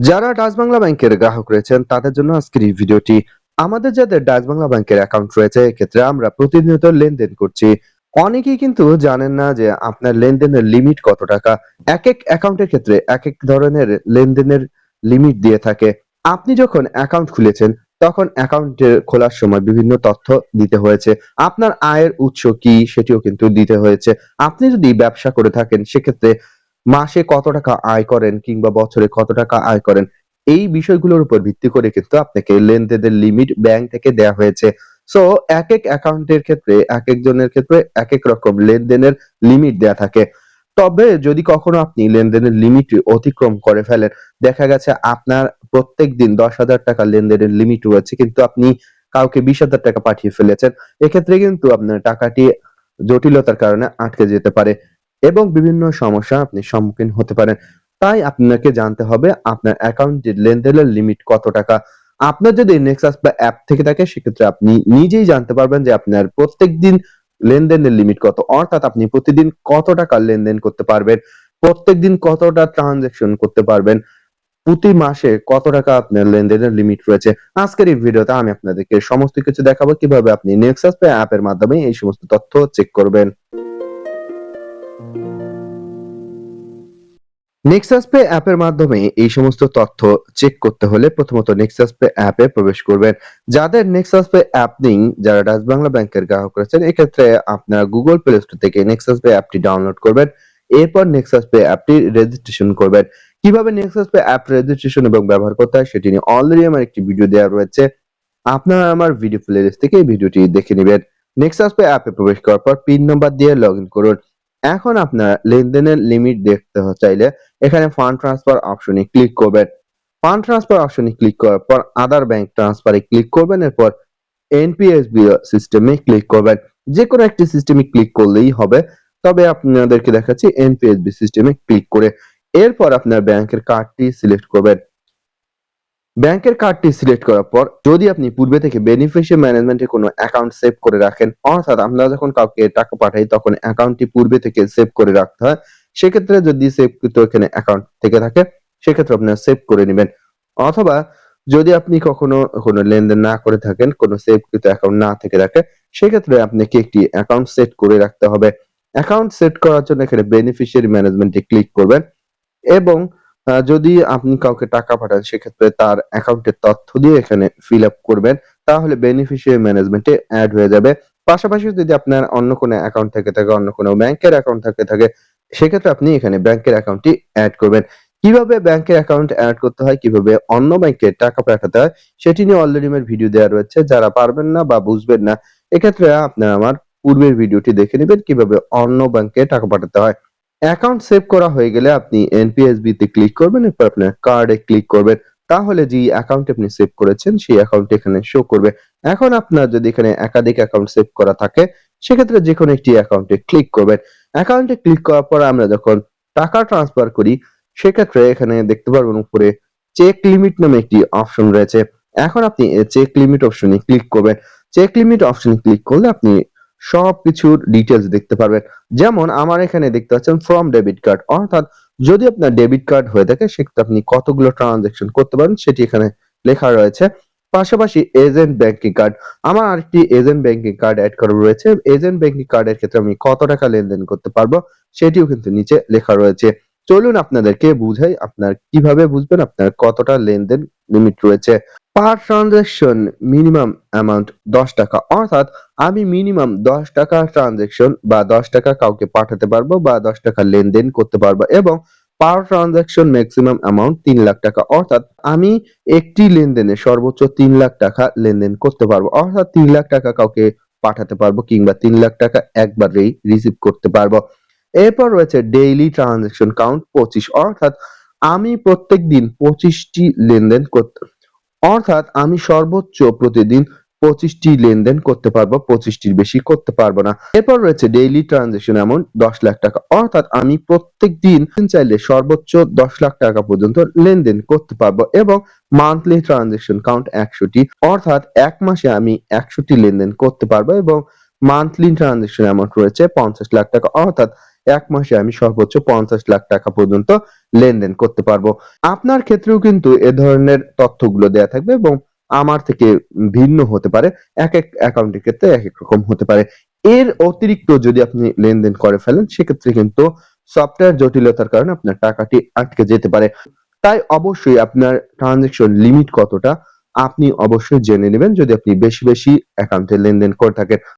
যারা ডাচ বাংলা ব্যাংকের গ্রাহক রয়েছেন, তাদের জন্য আজকের এই ভিডিওটি। আমাদের যাদের ডাচ বাংলা ব্যাংকের অ্যাকাউন্ট রয়েছে, এক্ষেত্রে আমরা প্রতিনিয়ত লেনদেন করছি। অনেকেই কিন্তু জানেন না যে আপনার লেনদেনের লিমিট কত টাকা। এক এক অ্যাকাউন্টের ক্ষেত্রে এক এক ধরনের লেনদেনের লিমিট দিয়ে থাকে। আপনি যখন অ্যাকাউন্ট খুলেছেন, তখন অ্যাকাউন্টের খোলার সময় বিভিন্ন তথ্য দিতে হয়েছে। আপনার আয়ের উৎস কি, সেটিও কিন্তু দিতে হয়েছে। আপনি যদি ব্যবসা করে থাকেন, সেক্ষেত্রে মাসে কত টাকা আয় করেন কিংবা বছরে কত টাকা আয় করেন, এই বিষয়গুলোর উপর ভিত্তি করে কিন্তু আপনাকে লেনদেনের লিমিট ব্যাংক থেকে দেয়া হয়েছে। সো এক এক অ্যাকাউন্টের ক্ষেত্রে এক একজনের ক্ষেত্রে এক এক রকম লেনদেনের লিমিট দেয়া থাকে। তবে যদি কখনো আপনি লেনদেনের লিমিট অতিক্রম করে ফেলেন, দেখা গেছে আপনার প্রত্যেক দিন দশ হাজার টাকা লেনদেনের লিমিট রয়েছে, কিন্তু আপনি কাউকে বিশ হাজার টাকা পাঠিয়ে ফেলেছেন, এক্ষেত্রে কিন্তু আপনার টাকাটি জটিলতার কারণে আটকে যেতে পারে। এবং বিভিন্ন সমস্যা আপনি সম্মুখীন হতে পারেন। তাই আপনাকে জানতে হবে, আপনার অ্যাকাউন্টের লেনদেনের লিমিট কত টাকা। আপনার যদি নেক্সাস বা অ্যাপ থেকে থাকে, সেক্ষেত্রে আপনি নিজেই জানতে পারবেন যে আপনার প্রত্যেকদিন লেনদেনের লিমিট কত। অর্থাৎ আপনি প্রতিদিন কত টাকা লেনদেন করতে পারবেন প্রত্যেক দিন কতটা ট্রানজেকশন করতে পারবেন, প্রতি মাসে কত টাকা আপনার লেনদেনের লিমিট রয়েছে। আজকের এই ভিডিওতে আমি আপনাদেরকে সমস্ত কিছু দেখাবো কীভাবে আপনি নেক্সাস পে অ্যাপের মাধ্যমে এই সমস্ত তথ্য চেক করবেন। নেক্সাস পে অ্যাপের মাধ্যমে এই সমস্ত তথ্য চেক করতে হলে প্রথমত নেক্সাস পে অ্যাপে প্রবেশ করবেন। যাদের নেক্সাস পে অ্যাপ নেই, যারা ডাচ বাংলা ব্যাংকের গ্রাহক রয়েছেন, এক্ষেত্রে আপনারা গুগল প্লে স্টোর থেকে নেক্সাস পে অ্যাপটি ডাউনলোড করবেন। এরপর নেক্সাস পে অ্যাপটি রেজিস্ট্রেশন করবেন। কীভাবে নেক্সাস পে অ্যাপ রেজিস্ট্রেশন এবং ব্যবহার করতে হয়, সেটি নিয়ে অলরেডি আমার একটি ভিডিও দেওয়া রয়েছে। আপনারা আমার ভিডিও প্লেলিস্ট থেকে এই ভিডিওটি দেখে নেবেন। নেক্সাস পে অ্যাপে প্রবেশ করার পর পিন নাম্বার দিয়ে লগ করুন। এখন আপনার লেনদেনের লিমিট দেখতে চাইলে এখানে ফান্ড ট্রান্সফার অপশনে ক্লিক করবেন। ফান্ড ট্রান্সফার অপশনে ক্লিক করার পর আদার ব্যাংক ট্রান্সফারে ক্লিক করবেন, এরপর এনপিএসবি সিস্টেমে ক্লিক করবেন। যে কোনো একটি সিস্টেমে ক্লিক করলেই হবে। তবে আপনাদেরকে দেখাচ্ছি এনপিএসবি সিস্টেমে ক্লিক করে। এরপর আপনার ব্যাংকের কার্ডটি সিলেক্ট করবেন। ব্যাংকের কার্ডটি সিলেক্ট করার পর যদি আপনি পূর্বে থেকে বেনিফিশিয়ারি ম্যানেজমেন্টে কোনো অ্যাকাউন্ট সেভ করে রাখেন, অর্থাৎ আমরা যখন কাউকে টাকা পাঠাই তখন অ্যাকাউন্টটি পূর্বে থেকে সেভ করে রাখতে হয়, সেক্ষেত্রে যদি সেভ কৃত এখানে অ্যাকাউন্ট থেকে থাকে, সেক্ষেত্রে আপনারা সেভ করে নেবেন। অথবা যদি আপনি কখনো কোনো লেনদেন না করে থাকেন, কোনো সেভ কৃত অ্যাকাউন্ট না থেকে থাকে, সেক্ষেত্রে আপনাকে একটি অ্যাকাউন্ট সেট করে রাখতে হবে। অ্যাকাউন্ট সেট করার জন্য এখানে বেনিফিশিয়ারি ম্যানেজমেন্টে ক্লিক করবেন এবং যদি আপনি কাউকে টাকা পাঠান, সেক্ষেত্রে তার অ্যাকাউন্টের তথ্য দিয়ে এখানে ফিল আপ করবেন, তাহলে বেনিফিশিয়ারি ম্যানেজমেন্টে অ্যাড হয়ে যাবে। পাশাপাশি যদি আপনার অন্য কোনো অ্যাকাউন্ট থেকে থাকে, অন্য কোনো ব্যাংকের অ্যাকাউন্ট থেকে থাকে, সেক্ষেত্রে আপনি এখানে ব্যাংকের অ্যাকাউন্টটি অ্যাড করবেন। কীভাবে ব্যাংকের অ্যাকাউন্ট অ্যাড করতে হয়, কীভাবে অন্য ব্যাংকে টাকা পাঠাতে হয়, সেটি নিয়ে অলরেডি আমার ভিডিও দেওয়া রয়েছে। যারা পারবেন না বা বুঝবেন না, এক্ষেত্রে আপনারা আমার পূর্বের ভিডিওটি দেখে নেবেন, কীভাবে অন্য ব্যাংকে টাকা পাঠাতে হয়। অ্যাকাউন্ট সেভ করা হয়ে গেলে আপনি এনপিএসবি তে ক্লিক করবেন, এরপর আপনার কার্ডে ক্লিক করবেন। তাহলে যে অ্যাকাউন্ট আপনি সেভ করেছেন, সেই অ্যাকাউন্ট এখানে শো করবে। এখন আপনার যদি এখানে একাধিক অ্যাকাউন্ট সেভ করা থাকে, সেক্ষেত্রে যে কোনো একটি অ্যাকাউন্টে ক্লিক করবেন। অ্যাকাউন্টে ক্লিক করার পর আমরা যখন টাকা ট্রান্সফার করি, সেক্ষেত্রে এখানে দেখতে পারবেন উপরে চেক লিমিট নামে একটি অপশন রয়েছে। এখন আপনি চেক লিমিট অপশনে ক্লিক করবেন। চেক লিমিট অপশনে ক্লিক করলে আপনি সব কিছুর ডিটেলস দেখতে পারবেন। যেমন আমার এখানে দেখতে পাচ্ছেন ফ্রম ডেবিট কার্ড অর্থাৎ যদি আপনার ডেবিট কার্ড হয়ে থাকে, সেক্ষেত্রে আপনি কতগুলো ট্রানজাকশন করতে পারেন সেটি এখানে লেখা রয়েছে। পাশাপাশি এজেন্ট ব্যাংকিং কার্ড আমার আরেকটি এজেন্ট ব্যাংকিং কার্ড অ্যাড করা রয়েছে। এজেন্ট ব্যাংকিং কার্ডের ক্ষেত্রে আমি কত টাকা লেনদেন করতে পারব সেটিও কিন্তু নিচে লেখা রয়েছে। চলুন আপনাদেরকে বুঝাই আপনার কীভাবে বুঝবেন আপনার কতটা লেনদেন লিমিট রয়েছে। পার ট্রানজাকশন মিনিমাম অ্যামাউন্ট দশ টাকা। অর্থাৎ আমি মিনিমাম দশ টাকা ট্রানজাকশন বা দশ টাকা কাউকে পাঠাতে পারব বা দশ টাকা লেনদেন করতে পারব এবং পার ট্রানজাকশন ম্যাক্সিমাম অ্যামাউন্ট তিন লাখ টাকা। অর্থাৎ আমি একটি লেনদেনে সর্বোচ্চ তিন লাখ টাকা লেনদেন করতে পারব। অর্থাৎ তিন লাখ টাকা কাউকে পাঠাতে পারব কিংবা তিন লাখ টাকা একবারেই রিসিভ করতে পারব। এরপর রয়েছে ডেইলি ট্রানজাকশন কাউন্ট পঁচিশ। অর্থাৎ আমি প্রত্যেক দিন পঁচিশটি লেনদেন করতে অর্থাৎ আমি সর্বোচ্চ প্রতিদিন পঁচিশটি লেনদেন করতে পারব, পঁচিশটির বেশি করতে পারব না। এরপর রয়েছে ডেইলি ট্রানজাকশন অ্যামাউন্ট দশ লাখ টাকা। অর্থাৎ আমি প্রত্যেক দিন চাইলে সর্বোচ্চ দশ লাখ টাকা পর্যন্ত লেনদেন করতে পারব এবং মান্থলি ট্রানজাকশন কাউন্ট একশোটি। অর্থাৎ এক মাসে আমি একশোটি লেনদেন করতে পারব এবং মান্থলি ট্রানজাকশন অ্যামাউন্ট রয়েছে পঞ্চাশ লাখ টাকা। অর্থাৎ এক মাসে আমি সর্বোচ্চ পঞ্চাশ লাখ টাকা পর্যন্ত লেনদেন করতে পারব। আপনার ক্ষেত্রেও কিন্তু এ ধরনের তথ্যগুলো দেয়া থাকবে এবং আমার থেকে ভিন্ন হতে পারে। এক এক অ্যাকাউন্টের ক্ষেত্রে এক এক রকম হতে পারে। এর অতিরিক্ত যদি আপনি লেনদেন করে ফেলেন, সেক্ষেত্রে কিন্তু সফটওয়্যার জটিলতার কারণে আপনার টাকাটি আটকে যেতে পারে। তাই অবশ্যই আপনার ট্রানজেকশন লিমিট কতটা, আপনি অবশ্যই জেনে নেবেন যদি আপনি বেশি বেশি অ্যাকাউন্টে লেনদেন করে থাকেন।